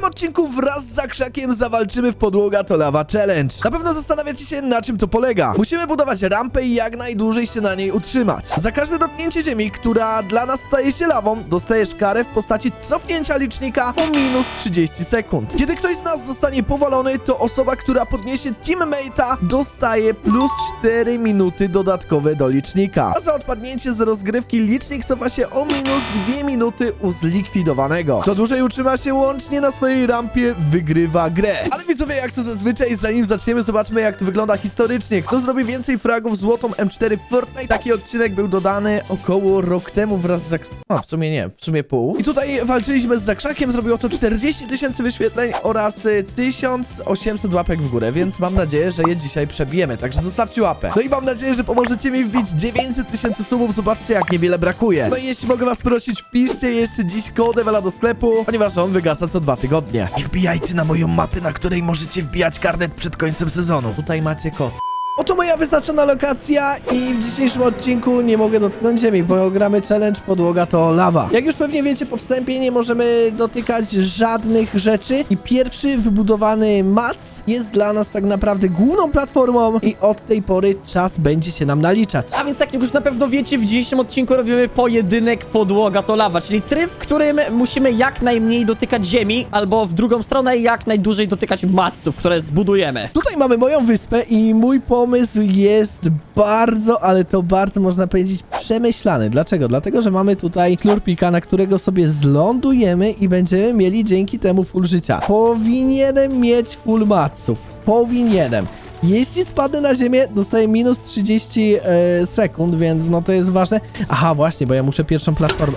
tym odcinku wraz z Zakrzakiem zawalczymy w podłoga to lawa challenge. Na pewno zastanawiacie się na czym to polega. Musimy budować rampę i jak najdłużej się na niej utrzymać. Za każde dotknięcie ziemi, która dla nas staje się lawą, dostajesz karę w postaci cofnięcia licznika o minus 30 sekund. Kiedy ktoś z nas zostanie powalony, to osoba, która podniesie teammate'a dostaje plus 4 minuty dodatkowe do licznika. A za odpadnięcie z rozgrywki licznik cofa się o minus 2 minuty u zlikwidowanego. Kto dłużej utrzyma się łącznie na swojej rampie, wygrywa grę. Ale widzowie, jak to zazwyczaj, zanim zaczniemy, zobaczmy jak to wygląda historycznie. Kto zrobi więcej fragów złotą M4 w Fortnite? Taki odcinek był dodany około rok temu wraz z. A, w sumie nie, w sumie pół. I tutaj walczyliśmy z Zakrzakiem, zrobiło to 40 tysięcy wyświetleń oraz y, 1800 łapek w górę, więc mam nadzieję, że je dzisiaj przebijemy, także zostawcie łapę. No i mam nadzieję, że pomożecie mi wbić 900 tysięcy subów, zobaczcie jak niewiele brakuje. No i jeśli mogę was prosić, wpiszcie jeszcze dziś kod Ewela do sklepu, ponieważ on wygasa co dwa tygodnie. I wbijajcie na moją mapę, na której możecie wbijać karnet przed końcem sezonu. Tutaj macie kod. Oto moja wyznaczona lokacja i w dzisiejszym odcinku nie mogę dotknąć ziemi, bo gramy challenge podłoga to lawa. Jak już pewnie wiecie po wstępie nie możemy dotykać żadnych rzeczy i pierwszy wybudowany mac jest dla nas tak naprawdę główną platformą i od tej pory czas będzie się nam naliczać. A więc jak już na pewno wiecie, w dzisiejszym odcinku robimy pojedynek podłoga to lawa, czyli tryb, w którym musimy jak najmniej dotykać ziemi, albo w drugą stronę jak najdłużej dotykać maców, które zbudujemy. Tutaj mamy moją wyspę i mój pomysł jest bardzo, ale to bardzo można powiedzieć przemyślany. Dlaczego? Dlatego, że mamy tutaj slurpika, na którego sobie zlądujemy i będziemy mieli dzięki temu full życia. Powinienem mieć full maców. Powinienem. Jeśli spadnę na ziemię, dostaję minus 30 e, sekund, więc no to jest ważne. Aha, właśnie, bo ja muszę pierwszą platformę.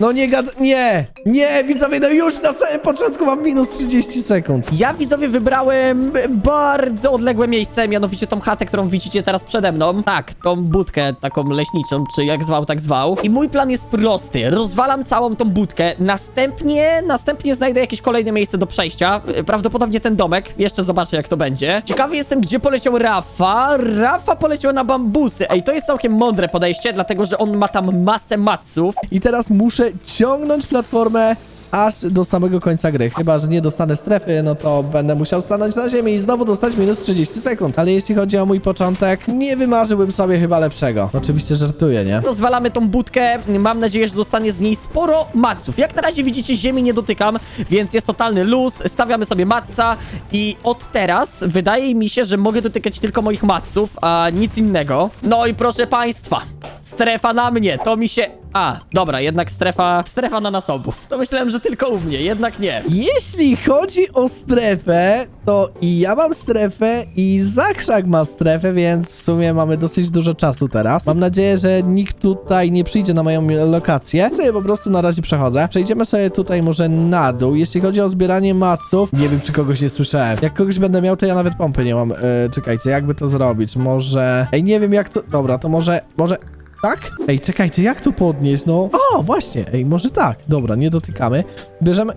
No nie gad... Nie! Nie, widzowie, no już na samym początku mam minus 30 sekund. Ja widzowie wybrałem bardzo odległe miejsce, mianowicie tą chatę, którą widzicie teraz przede mną. Tak, tą budkę taką leśniczą, czy jak zwał, tak zwał. I mój plan jest prosty. Rozwalam całą tą budkę, następnie, następnie znajdę jakieś kolejne miejsce do przejścia. Prawdopodobnie ten domek. Jeszcze zobaczę, jak to będzie. Ciekawy jestem, gdzie poleciał Rafa. Rafa poleciał na bambusy. Ej, to jest całkiem mądre podejście, dlatego, że on ma tam masę maców. I teraz muszę ciągnąć platformę aż do samego końca gry. Chyba, że nie dostanę strefy, no to będę musiał stanąć na ziemi i znowu dostać minus 30 sekund. Ale jeśli chodzi o mój początek, nie wymarzyłbym sobie chyba lepszego. Oczywiście żartuję, nie? Rozwalamy tą budkę. Mam nadzieję, że zostanie z niej sporo maców. Jak na razie widzicie, ziemi nie dotykam, więc jest totalny luz. Stawiamy sobie matca i od teraz wydaje mi się, że mogę dotykać tylko moich maców, a nic innego. No i proszę państwa, strefa na mnie, to mi się... A, dobra, jednak strefa, strefa na nas obu. To myślałem, że tylko u mnie, jednak nie. Jeśli chodzi o strefę, to i ja mam strefę i Zakrzak ma strefę, więc w sumie mamy dosyć dużo czasu teraz. Mam nadzieję, że nikt tutaj nie przyjdzie na moją lokację. Sobie po prostu na razie przechodzę. Przejdziemy sobie tutaj może na dół. Jeśli chodzi o zbieranie maców, nie wiem czy kogoś nie słyszałem. Jak kogoś będę miał, to ja nawet pompy nie mam. E, czekajcie, jakby to zrobić? Może... Ej, nie wiem jak to... Dobra, to może... Może... Tak? Ej, czekajcie, jak to podnieść, no? O, właśnie, ej, może tak. Dobra, nie dotykamy. Bierzemy...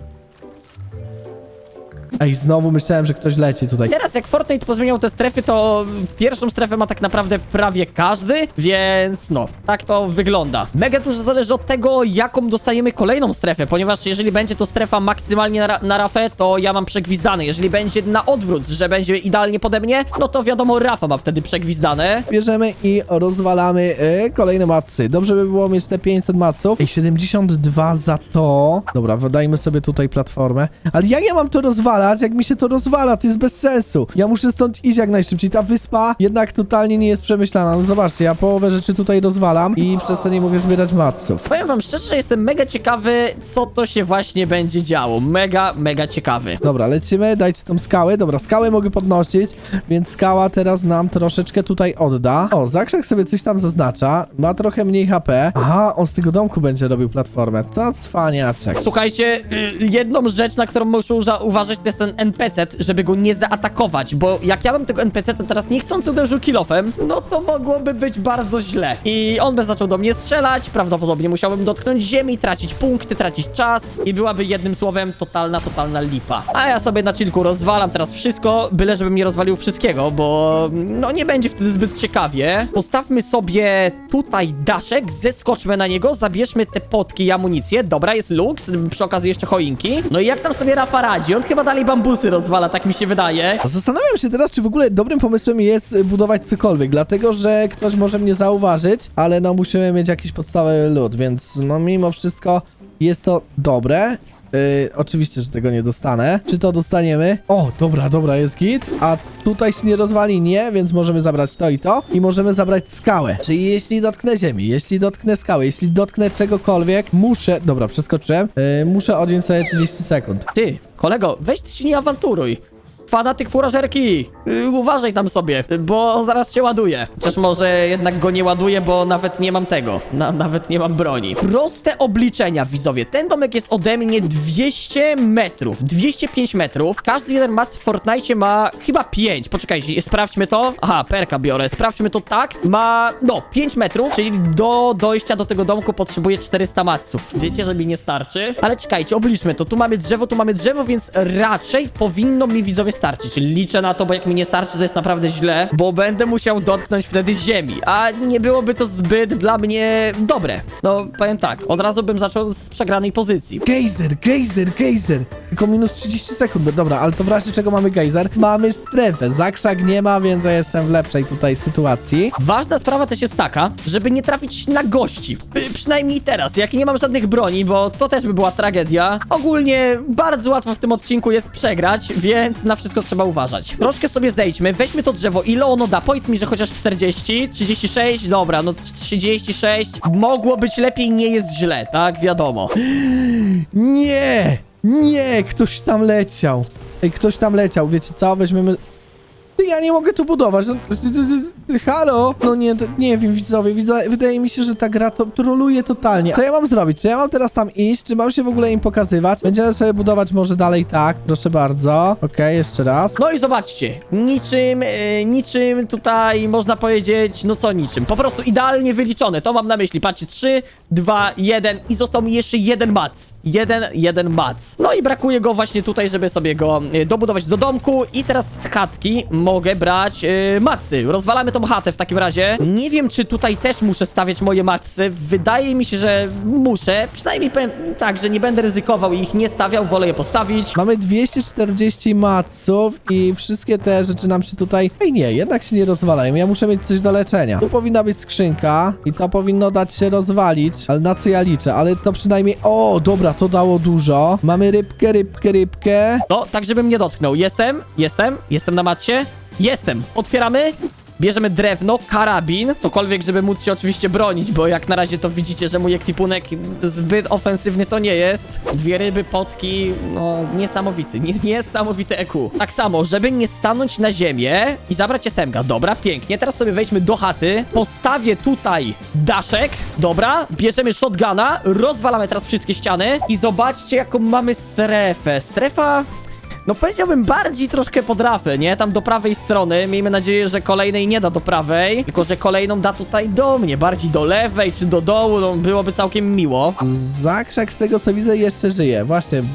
Ej, znowu myślałem, że ktoś leci tutaj. Teraz jak Fortnite pozmieniał te strefy, to pierwszą strefę ma tak naprawdę prawie każdy, więc no, tak to wygląda. Mega dużo zależy od tego, jaką dostajemy kolejną strefę, ponieważ jeżeli będzie to strefa maksymalnie na, na Rafę, to ja mam przegwizdane. Jeżeli będzie na odwrót, że będzie idealnie pode mnie, no to wiadomo, Rafa ma wtedy przegwizdane. Bierzemy i rozwalamy e, kolejne macy. Dobrze by było mieć te 500 maców. Ej, 72 za to. Dobra, wydajmy sobie tutaj platformę. Ale jak ja mam to rozwalać, jak mi się to rozwala? To jest bez sensu. Ja muszę stąd iść jak najszybciej. Ta wyspa jednak totalnie nie jest przemyślana. No zobaczcie, ja połowę rzeczy tutaj rozwalam i przez to nie mogę zbierać maców. Powiem wam szczerze, że jestem mega ciekawy, co to się właśnie będzie działo. Mega, mega ciekawy. Dobra, lecimy, dajcie tą skałę. Dobra, skałę mogę podnosić, więc skała teraz nam troszeczkę tutaj odda. O, Zakrzak sobie coś tam zaznacza. Ma trochę mniej HP. Aha, on z tego domku będzie robił platformę. To cwaniaczek. Słuchajcie, y, jedną rzecz, na którą muszę uważać, to jest ten NPC, żeby go nie zaatakować, bo jak ja bym tego NPC teraz niechcący uderzył kilofem, no to mogłoby być bardzo źle. I on by zaczął do mnie strzelać, prawdopodobnie musiałbym dotknąć ziemi, tracić punkty, tracić czas i byłaby jednym słowem totalna, totalna lipa. A ja sobie na chillku rozwalam teraz wszystko, byle żebym nie rozwalił wszystkiego, bo no nie będzie wtedy zbyt ciekawie. Postawmy sobie tutaj daszek, zeskoczmy na niego, zabierzmy te potki i amunicję. Dobra, jest Lux, przy okazji jeszcze choinki. No i jak tam sobie Rafa radzi? On chyba dalej bambusy rozwala, tak mi się wydaje. Zastanawiam się teraz, czy w ogóle dobrym pomysłem jest budować cokolwiek, dlatego że ktoś może mnie zauważyć, ale no musimy mieć jakiś podstawowy lód, więc no mimo wszystko jest to dobre. Yy, oczywiście, że tego nie dostanę. Czy to dostaniemy? O, dobra, dobra, jest git. A tutaj się nie rozwali, nie, więc możemy zabrać to i to. I możemy zabrać skałę. Czyli jeśli dotknę ziemi, jeśli dotknę skały, jeśli dotknę czegokolwiek, muszę... Dobra, przeskoczyłem. Yy, muszę odjąć sobie 30 sekund. Ty, kolego, weź się nie awanturuj. Fada tych furażerki! Yy, uważaj tam sobie, bo zaraz cię ładuje. Chociaż może jednak go nie ładuję, bo nawet nie mam tego. Na, nawet nie mam broni. Proste obliczenia, widzowie. Ten domek jest ode mnie 200 metrów. 205 metrów. Każdy jeden mac w Fortnite ma chyba 5. Poczekajcie, sprawdźmy to. Aha, perka biorę. Sprawdźmy to tak. Ma, no, 5 metrów, czyli do dojścia do tego domku potrzebuję 400 maców. Wiecie, że mi nie starczy? Ale czekajcie, obliczmy to. Tu mamy drzewo, tu mamy drzewo, więc raczej powinno mi widzowie starczyć. Czyli liczę na to, bo jak mi nie starczy, to jest naprawdę źle, bo będę musiał dotknąć wtedy ziemi, a nie byłoby to zbyt dla mnie dobre. No, powiem tak, od razu bym zaczął z przegranej pozycji. Gejzer, gejzer, gejzer. Tylko minus 30 sekund. Dobra, ale to w razie czego mamy gejzer? Mamy strefę. Zakrzak nie ma, więc ja jestem w lepszej tutaj sytuacji. Ważna sprawa też jest taka, żeby nie trafić na gości. Y, Przynajmniej teraz, jak nie mam żadnych broni, bo to też by była tragedia. Ogólnie bardzo łatwo w tym odcinku jest przegrać, więc na wszystko trzeba uważać. Troszkę sobie zejdźmy, weźmy to drzewo. Ile ono da? Powiedz mi, że chociaż 40, 36, dobra, no 36. Mogło być lepiej, nie jest źle, tak? Wiadomo. Nie! Nie! Ktoś tam leciał. Ej, ktoś tam leciał. Wiecie co? Weźmiemy... Ja nie mogę tu budować. No, halo? No nie, nie wiem, widzowie. Wydaje mi się, że ta gra to troluje totalnie. Co ja mam zrobić? Czy ja mam teraz tam iść? Czy mam się w ogóle im pokazywać? Będziemy sobie budować może dalej tak. Proszę bardzo. Okej, jeszcze raz. No i zobaczcie, niczym, e, niczym tutaj można powiedzieć, no co niczym, po prostu idealnie wyliczone, to mam na myśli, patrzcie, 3, 2, 1 i został mi jeszcze jeden mac, jeden, jeden mac. No i brakuje go właśnie tutaj, żeby sobie go e, dobudować do domku i teraz z chatki mogę brać e, macy, rozwalamy tą chatę w takim razie. Nie wiem, czy tutaj też muszę stawiać moje macy, wydaje mi się, że muszę, przynajmniej powiem tak, że nie będę ryzykował i ich nie stawiał, wolę je postawić. Mamy 240 maców i wszystkie te rzeczy nam się tutaj... Ej nie, jednak się nie rozwalają. Ja muszę mieć coś do leczenia. Tu powinna być skrzynka i to powinno dać się rozwalić, ale na co ja liczę? Ale to przynajmniej... O, dobra, to dało dużo. Mamy rybkę, rybkę, rybkę. No, tak żebym nie dotknął. Jestem, jestem, jestem na matcie. Jestem. Otwieramy. Bierzemy drewno, karabin, cokolwiek, żeby móc się oczywiście bronić, bo jak na razie to widzicie, że mój ekwipunek zbyt ofensywny to nie jest. Dwie ryby, potki, no niesamowity, nie, niesamowity EQ. Tak samo, żeby nie stanąć na ziemię i zabrać SMG. Dobra, pięknie. Teraz sobie wejdźmy do chaty, postawię tutaj daszek, dobra, bierzemy shotguna, rozwalamy teraz wszystkie ściany i zobaczcie jaką mamy strefę. Strefa... No powiedziałbym bardziej troszkę pod rafę, nie? Tam do prawej strony. Miejmy nadzieję, że kolejnej nie da do prawej, tylko że kolejną da tutaj do mnie, bardziej do lewej czy do dołu, no byłoby całkiem miło. Zakrzak z tego co widzę jeszcze żyje. Właśnie, b-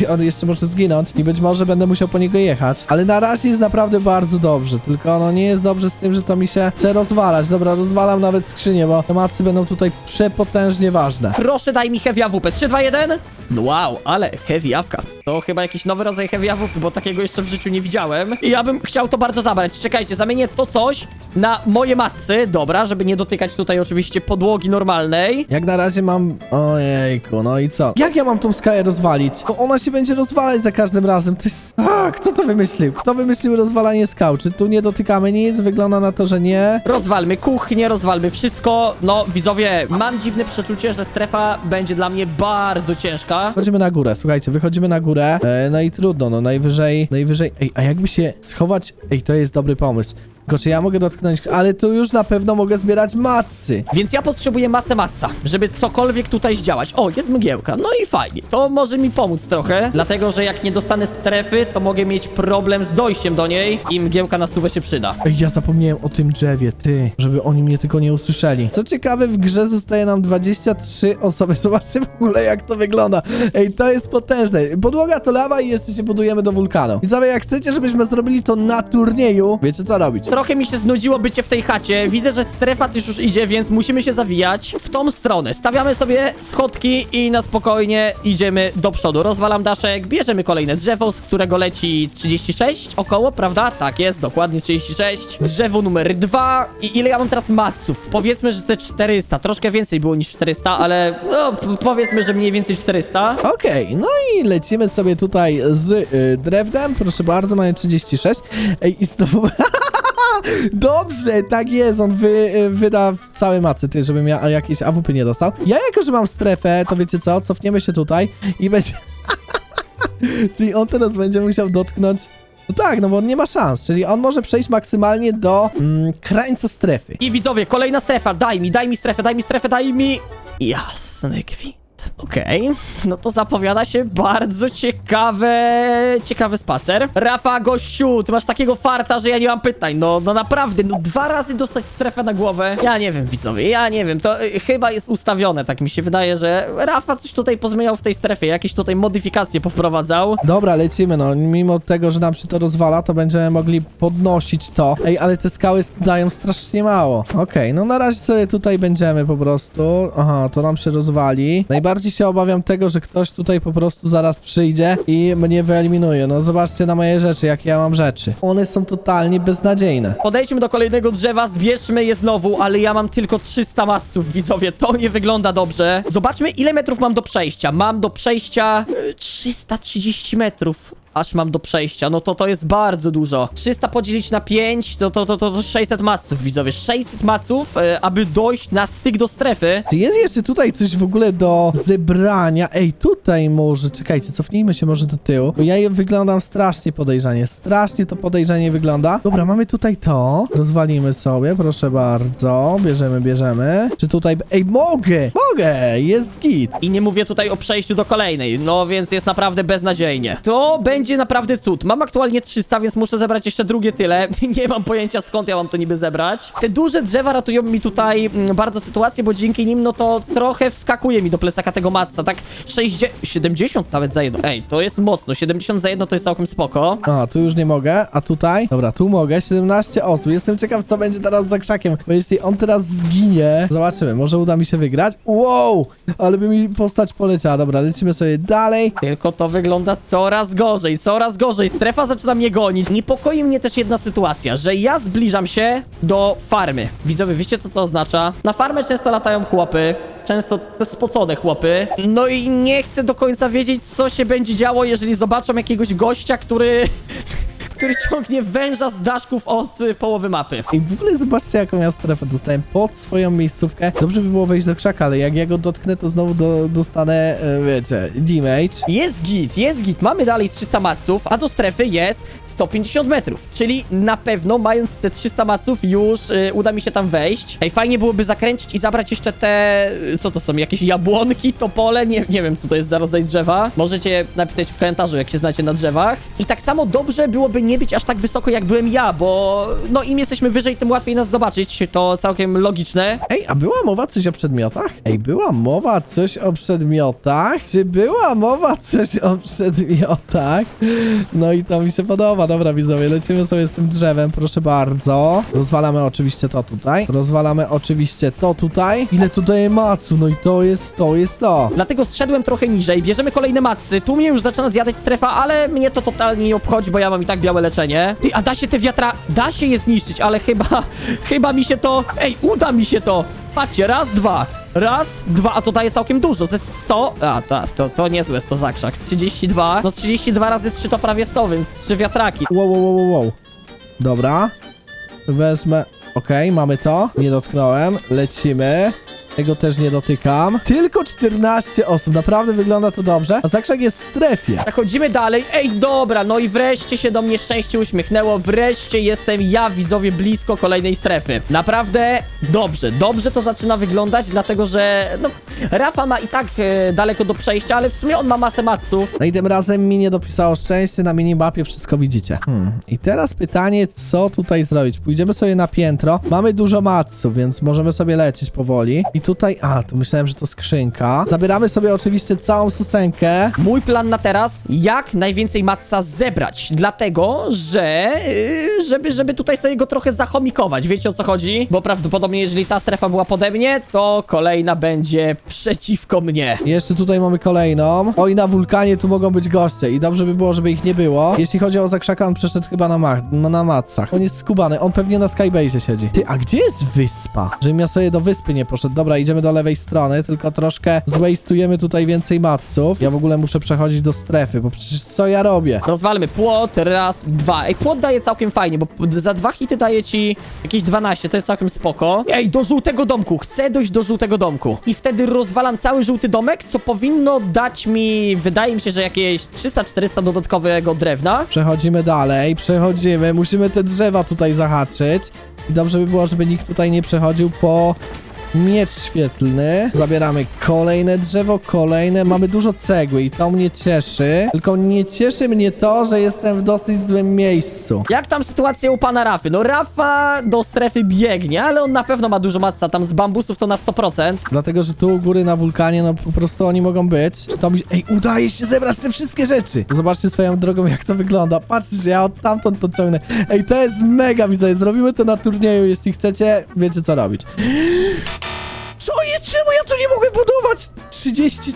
b- on jeszcze może zginąć i być może będę musiał po niego jechać. Ale na razie jest naprawdę bardzo dobrze, tylko no nie jest dobrze z tym, że to mi się chce rozwalać. Dobra, rozwalam nawet skrzynię, bo te macy będą tutaj przepotężnie ważne. Proszę daj mi heavy AWP. 3, 2, 1. No wow, ale heavy awka. To chyba jakiś nowy rodzaj heavy AWP, bo takiego jeszcze w życiu nie widziałem. I ja bym chciał to bardzo zabrać. Czekajcie, zamienię to coś na moje macy. Dobra, żeby nie dotykać tutaj oczywiście podłogi normalnej. Jak na razie mam... Ojejku, no i co? Jak ja mam tą skaję rozwalić? Bo ona się będzie rozwalać za każdym razem. To jest... A, kto to wymyślił? Kto wymyślił rozwalanie skał? Czy tu nie dotykamy nic? Wygląda na to, że nie. Rozwalmy kuchnię, rozwalmy wszystko. No, widzowie, mam dziwne przeczucie, że strefa będzie dla mnie bardzo ciężka. Wychodzimy na górę, słuchajcie, wychodzimy na górę. E, no i trudno, no najwyżej, najwyżej. Ej, a jakby się schować. Ej, to jest dobry pomysł. Tylko czy ja mogę dotknąć, ale tu już na pewno mogę zbierać macy. Więc ja potrzebuję masę matca, żeby cokolwiek tutaj zdziałać. O, jest mgiełka, no i fajnie. To może mi pomóc trochę, dlatego że jak nie dostanę strefy, to mogę mieć problem z dojściem do niej i mgiełka na stówę się przyda. Ej, ja zapomniałem o tym drzewie, ty, żeby oni mnie tylko nie usłyszeli. Co ciekawe, w grze zostaje nam 23 osoby. Zobaczcie w ogóle, jak to wygląda. Ej, to jest potężne. Podłoga to lawa i jeszcze się budujemy do wulkanu. Widzowie, jak chcecie, żebyśmy zrobili to na turnieju, wiecie co robić. Trochę mi się znudziło bycie w tej chacie. Widzę, że strefa też już idzie, więc musimy się zawijać w tą stronę. Stawiamy sobie schodki i na spokojnie idziemy do przodu. Rozwalam daszek, bierzemy kolejne drzewo, z którego leci 36 około, prawda? Tak jest, dokładnie 36. Drzewo numer 2 i ile ja mam teraz maców? Powiedzmy, że te 400. Troszkę więcej było niż 400, ale no, powiedzmy, że mniej więcej 400. Okej, no i lecimy sobie tutaj z y, drewnem. Proszę bardzo, mamy 36. Ej, i znowu... Dobrze, tak jest, on wy, y, wyda całe macy, ty, żebym ja jakieś AWP nie dostał. Ja jako, że mam strefę, to wiecie co, cofniemy się tutaj i będzie... czyli on teraz będzie musiał dotknąć... No tak, no bo on nie ma szans, czyli on może przejść maksymalnie do mm, krańca strefy. I widzowie, kolejna strefa. Daj mi, daj mi strefę, daj mi strefę, daj mi. Jasny gwint. Okej, no to zapowiada się bardzo ciekawe, ciekawy spacer. Rafa, gościu, ty masz takiego farta, że ja nie mam pytań. No, no naprawdę, no dwa razy dostać strefę na głowę. Ja nie wiem, widzowie, ja nie wiem, to y, chyba jest ustawione, tak mi się wydaje, że Rafa coś tutaj pozmieniał w tej strefie, jakieś tutaj modyfikacje powprowadzał. Dobra, lecimy, no. Mimo tego, że nam się to rozwala, to będziemy mogli podnosić to. Ej, ale te skały dają strasznie mało. Okej, no na razie sobie tutaj będziemy po prostu. Aha, to nam się rozwali. Najbardziej się obawiam tego, że ktoś tutaj po prostu zaraz przyjdzie i mnie wyeliminuje. No zobaczcie na moje rzeczy, jakie ja mam rzeczy. One są totalnie beznadziejne. Podejdźmy do kolejnego drzewa, zbierzmy je znowu, ale ja mam tylko 300 maców, widzowie, to nie wygląda dobrze. Zobaczmy, ile metrów mam do przejścia. Mam do przejścia e, 330 metrów. Aż mam do przejścia, no to to jest bardzo dużo. 300 podzielić na 5, to to, to, to, to 600 maców, widzowie. 600 maców, e, aby dojść na styk do strefy. Czy jest jeszcze tutaj coś w ogóle do zebrania? Ej, tutaj może, czekajcie, cofnijmy się może do tyłu, bo ja je wyglądam strasznie podejrzanie, strasznie to podejrzanie wygląda. Dobra, mamy tutaj to, rozwalimy sobie, proszę bardzo, bierzemy, bierzemy. Czy tutaj, ej, mogę, mogę, jest git. I nie mówię tutaj o przejściu do kolejnej, no więc jest naprawdę beznadziejnie. To będzie naprawdę cud. Mam aktualnie 300, więc muszę zebrać jeszcze drugie tyle. nie mam pojęcia skąd ja mam to niby zebrać. Te duże drzewa ratują mi tutaj mm, bardzo sytuację, bo dzięki nim no to trochę wskakuje mi do plecaka tego matca. Tak 60, 70 nawet za jedno. Ej, to jest mocno. 70 za jedno to jest całkiem spoko. A, tu już nie mogę, a tutaj? Dobra, tu mogę, 17 osób. Jestem ciekaw, co będzie teraz za krzakiem, bo jeśli on teraz zginie, zobaczymy, może uda mi się wygrać. Wow, ale by mi postać poleciała. Dobra, lecimy sobie dalej. Tylko to wygląda coraz gorzej, coraz gorzej. Strefa zaczyna mnie gonić. Niepokoi mnie też jedna sytuacja, że ja zbliżam się do farmy. Widzowie, wiecie co to oznacza? Na farmę często latają chłopy. Często te spocone chłopy. No i nie chcę do końca wiedzieć, co się będzie działo, jeżeli zobaczą jakiegoś gościa, który... który ciągnie węża z daszków od y, połowy mapy. I w ogóle zobaczcie, jaką ja strefę dostałem pod swoją miejscówkę. Dobrze by było wejść do krzaka, ale jak ja go dotknę, to znowu do, dostanę, e, wiecie, damage. Jest git, jest git. Mamy dalej 300 maców, a do strefy jest 150 metrów. Czyli na pewno, mając te 300 maców, już y, uda mi się tam wejść. Ej, fajnie byłoby zakręcić i zabrać jeszcze te. y, Co to są? Jakieś jabłonki, topole? Nie, nie wiem, co to jest za rodzaj drzewa. Możecie napisać w komentarzu, jak się znacie na drzewach. I tak samo dobrze byłoby nie być aż tak wysoko, jak byłem ja, bo no im jesteśmy wyżej, tym łatwiej nas zobaczyć. To całkiem logiczne. Ej, a była mowa coś o przedmiotach? Ej, była mowa coś o przedmiotach? Czy była mowa coś o przedmiotach? No i to mi się podoba. Dobra, widzowie, lecimy sobie z tym drzewem, proszę bardzo. Rozwalamy oczywiście to tutaj. Rozwalamy oczywiście to tutaj. Ile tu daje macu? No i to jest, to jest to. Dlatego zszedłem trochę niżej, bierzemy kolejne macy. Tu mnie już zaczyna zjadać strefa, ale mnie to totalnie nie obchodzi, bo ja mam i tak białe leczenie. Ty, a da się te wiatra... Da się je zniszczyć, ale chyba... Chyba mi się to... Ej, uda mi się to! Patrzcie, raz, dwa. Raz, dwa, a to daje całkiem dużo, ze 100, a to, to, to niezłe 100 zakrzak, 32, no 32 razy 3 to prawie 100, więc 3 wiatraki. Wow, wow, wow, wow, wow. Dobra. Wezmę. Okej, mamy to. Nie dotknąłem. Lecimy. Tego też nie dotykam. Tylko 14 osób, naprawdę wygląda to dobrze. A Zakrzak jest w strefie. Przechodzimy dalej. Ej, dobra, no i wreszcie się do mnie szczęście uśmiechnęło. Wreszcie jestem ja, widzowie, blisko kolejnej strefy. Naprawdę dobrze, dobrze to zaczyna wyglądać, dlatego że, no, Rafa ma i tak e, daleko do przejścia, ale w sumie on ma masę maców. No i tym razem mi nie dopisało szczęście, na minimapie wszystko widzicie. Hmm. I teraz pytanie, co tutaj zrobić? Pójdziemy sobie na piętro. Mamy dużo matsów, więc możemy sobie lecieć powoli. I tutaj, a, tu myślałem, że to skrzynka. Zabieramy sobie oczywiście całą susenkę. Mój plan na teraz, jak najwięcej matca zebrać, dlatego, że, yy, żeby, żeby tutaj sobie go trochę zachomikować, wiecie o co chodzi? Bo prawdopodobnie, jeżeli ta strefa była pode mnie, to kolejna będzie przeciwko mnie. Jeszcze tutaj mamy kolejną. O, i na wulkanie tu mogą być goście. I dobrze by było, żeby ich nie było. Jeśli chodzi o Zakrzaka, on przeszedł chyba na, ma no, na matsach. On jest skubany, on pewnie na Skybase siedzi. Ty, a gdzie jest wyspa? Żebym ja sobie do wyspy nie poszedł. Dobra, idziemy do lewej strony, tylko troszkę zwastujemy tutaj więcej matsów. Ja w ogóle muszę przechodzić do strefy, bo przecież co ja robię? Rozwalmy płot, raz, dwa. Ej, płot daje całkiem fajnie, bo za dwa hity daje ci jakieś 12, to jest całkiem spoko. Ej, do żółtego domku, chcę dojść do żółtego domku. I wtedy rozwalam cały żółty domek, co powinno dać mi, wydaje mi się, że jakieś 300-400 dodatkowego drewna. Przechodzimy dalej, przechodzimy. Musimy te drzewa tutaj zahaczyć. I dobrze by było, żeby nikt tutaj nie przechodził po miecz świetlny. Zabieramy kolejne drzewo, kolejne. Mamy dużo cegły i to mnie cieszy. Tylko nie cieszy mnie to, że jestem w dosyć złym miejscu. Jak tam sytuacja u pana Rafy? No Rafa do strefy biegnie, ale on na pewno ma dużo matca, tam z bambusów to na 100%. Dlatego, że tu u góry na wulkanie, no po prostu oni mogą być. Czy to mi... Ej, udaje się zebrać te wszystkie rzeczy. Zobaczcie swoją drogą, jak to wygląda. Patrzcie, że ja od tamtąd to ciągnę. Ej, to jest mega, widzę. Zrobimy to na turnieju, jeśli chcecie. Wiecie, co robić. Co jest? Czemu ja tu nie mogę budować? 30...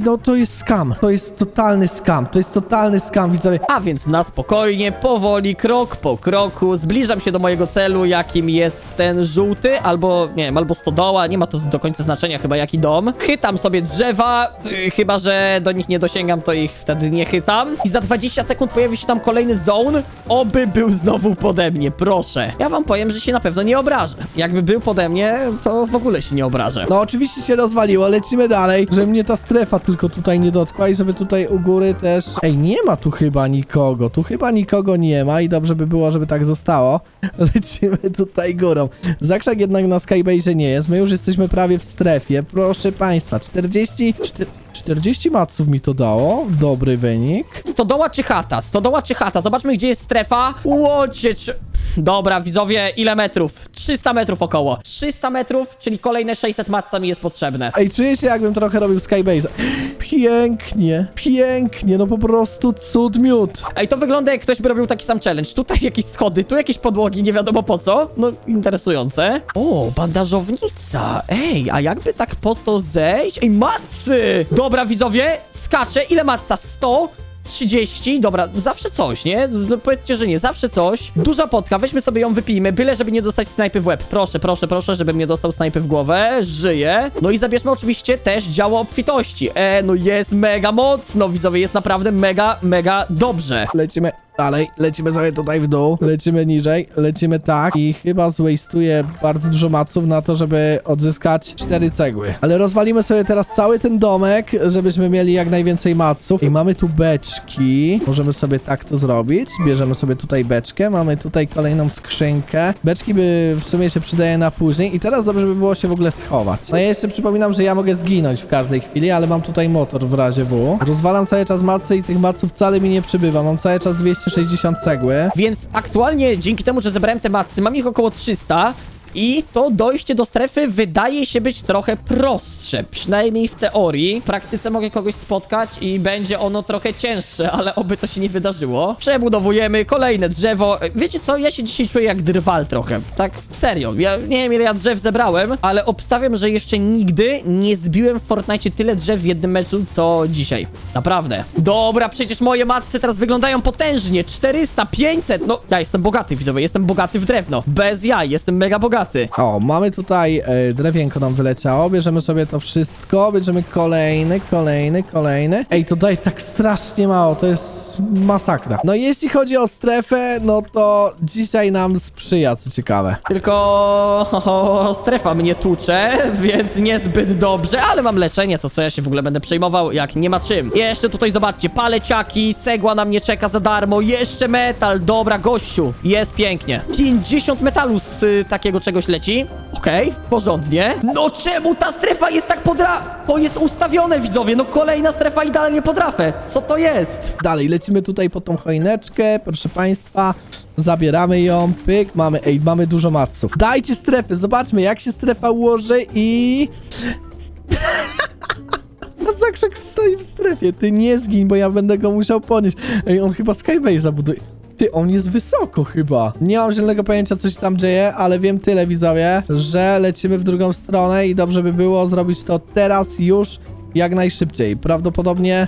no to jest skam. To jest totalny skam. To jest totalny skam, widzowie. A więc na spokojnie, powoli, krok po kroku, zbliżam się do mojego celu, jakim jest ten żółty, albo, nie wiem, albo stodoła, nie ma to do końca znaczenia chyba jaki dom. Chytam sobie drzewa, yy, chyba, że do nich nie dosięgam, to ich wtedy nie chytam. I za 20 sekund pojawi się tam kolejny zone, oby był znowu pode mnie, proszę. Ja wam powiem, że się na pewno nie obrażę. Jakby był pode mnie, to w ogóle się nie obrażę. No oczywiście się rozwaliło, lecimy dalej, żeby mnie ta strefa tylko tutaj nie dotkła i żeby tutaj u góry też... Ej, nie ma tu chyba nikogo, tu chyba nikogo nie ma i dobrze by było, żeby tak zostało. Lecimy tutaj górą. Zakrzak jednak na Skybase nie jest, my już jesteśmy prawie w strefie, proszę państwa, 40... czter- 40 maców mi to dało, dobry wynik. Stodoła czy chata? Stodoła czy chata? Zobaczmy, gdzie jest strefa. Łocie, czy... Dobra, widzowie, ile metrów? 300 metrów około. 300 metrów, czyli kolejne 600 matca mi jest potrzebne. Ej, czuję się jakbym trochę robił Skybase. Pięknie, pięknie, no po prostu cud miód. Ej, to wygląda jak ktoś by robił taki sam challenge. Tutaj jakieś schody, tu jakieś podłogi, nie wiadomo po co. No, interesujące. O, bandażownica. Ej, a jakby tak po to zejść? Ej, macy! Dobra, widzowie, skaczę. Ile matca? 100? 30, dobra, zawsze coś, nie? No, powiedzcie, że nie, zawsze coś. Duża potka, weźmy sobie ją, wypijmy, byle żeby nie dostać snajpy w łeb. Proszę, proszę, proszę, żebym nie dostał snajpy w głowę. Żyję. No i zabierzmy oczywiście też działo obfitości. E, no jest mega mocno, widzowie, jest naprawdę mega, mega dobrze. Lecimy dalej, lecimy sobie tutaj w dół, lecimy niżej, lecimy tak i chyba zwastuję bardzo dużo maców na to, żeby odzyskać cztery cegły. Ale rozwalimy sobie teraz cały ten domek, żebyśmy mieli jak najwięcej maców. I mamy tu beczki, możemy sobie tak to zrobić, bierzemy sobie tutaj beczkę, mamy tutaj kolejną skrzynkę. Beczki by w sumie się przydaje na później i teraz dobrze by było się w ogóle schować. No ja jeszcze przypominam, że ja mogę zginąć w każdej chwili, ale mam tutaj motor w razie W. Rozwalam cały czas macy i tych maców wcale mi nie przybywa, mam cały czas 260 cegły. Więc aktualnie dzięki temu, że zebrałem te macy, mam ich około 300 i to dojście do strefy wydaje się być trochę prostsze, przynajmniej w teorii. W praktyce mogę kogoś spotkać i będzie ono trochę cięższe, ale oby to się nie wydarzyło. Przebudowujemy kolejne drzewo. Wiecie co, ja się dzisiaj czuję jak drwal trochę. Tak serio, ja nie wiem ile ja drzew zebrałem, ale obstawiam, że jeszcze nigdy nie zbiłem w Fortnite tyle drzew w jednym meczu, co dzisiaj. Naprawdę. Dobra, przecież moje macy teraz wyglądają potężnie. 400, 500, no ja jestem bogaty widzowie, jestem bogaty w drewno. Bez jaj, jestem mega bogaty. O, mamy tutaj e, drewienko nam wyleciało, bierzemy sobie to wszystko, bierzemy kolejny, kolejny, kolejny. Ej, to daje tak strasznie mało, to jest masakra. No jeśli chodzi o strefę, no to dzisiaj nam sprzyja, co ciekawe. Tylko o, strefa mnie tłucze, więc niezbyt dobrze, ale mam leczenie, to co ja się w ogóle będę przejmował, jak nie ma czym. Jeszcze tutaj zobaczcie, paleciaki, cegła na mnie czeka za darmo, jeszcze metal, dobra gościu, jest pięknie. 50 metalu z y, takiego czegoś leci, okej, porządnie. No czemu ta strefa jest tak podra... To jest ustawione, widzowie, no kolejna strefa idealnie pod rafę, co to jest? Dalej, lecimy tutaj po tą choineczkę, proszę państwa. Zabieramy ją, pyk, mamy, ej, mamy dużo maców. Dajcie strefy, zobaczmy jak się strefa ułoży i... A Zakrzak stoi w strefie, ty nie zgiń, bo ja będę go musiał ponieść. Ej, on chyba Skybase zabuduje. Ty, on jest wysoko chyba. Nie mam zielonego pojęcia, co się tam dzieje, ale wiem tyle, widzowie, że lecimy w drugą stronę i dobrze by było zrobić to teraz, już, jak najszybciej. Prawdopodobnie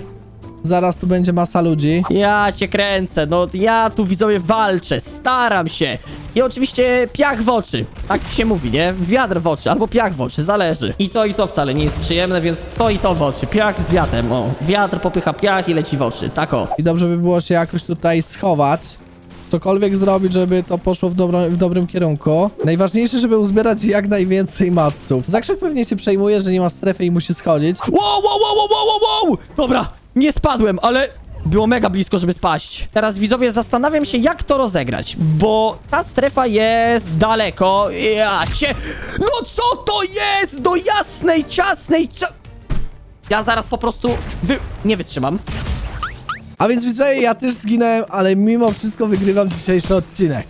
zaraz tu będzie masa ludzi. Ja cię kręcę, no ja tu widzowie walczę, staram się. I oczywiście piach w oczy, tak się mówi, nie? Wiatr w oczy, albo piach w oczy, zależy. I to i to wcale nie jest przyjemne, więc to i to w oczy, piach z wiatrem, o. Wiatr popycha piach i leci w oczy, tak o. I dobrze by było się jakoś tutaj schować. Cokolwiek zrobić, żeby to poszło w, dobro, w dobrym kierunku. Najważniejsze, żeby uzbierać jak najwięcej maców. Zakrzak pewnie się przejmuje, że nie ma strefy i musi schodzić. Wow, wow, wow, wow, wow, wow! Dobra, nie spadłem, ale było mega blisko, żeby spaść. Teraz widzowie, zastanawiam się, jak to rozegrać, bo ta strefa jest daleko. Ja cię... No co to jest? Do jasnej, ciasnej, co... Ja zaraz po prostu wy... nie wytrzymam. A więc widzowie, ja też zginąłem, ale mimo wszystko wygrywam dzisiejszy odcinek.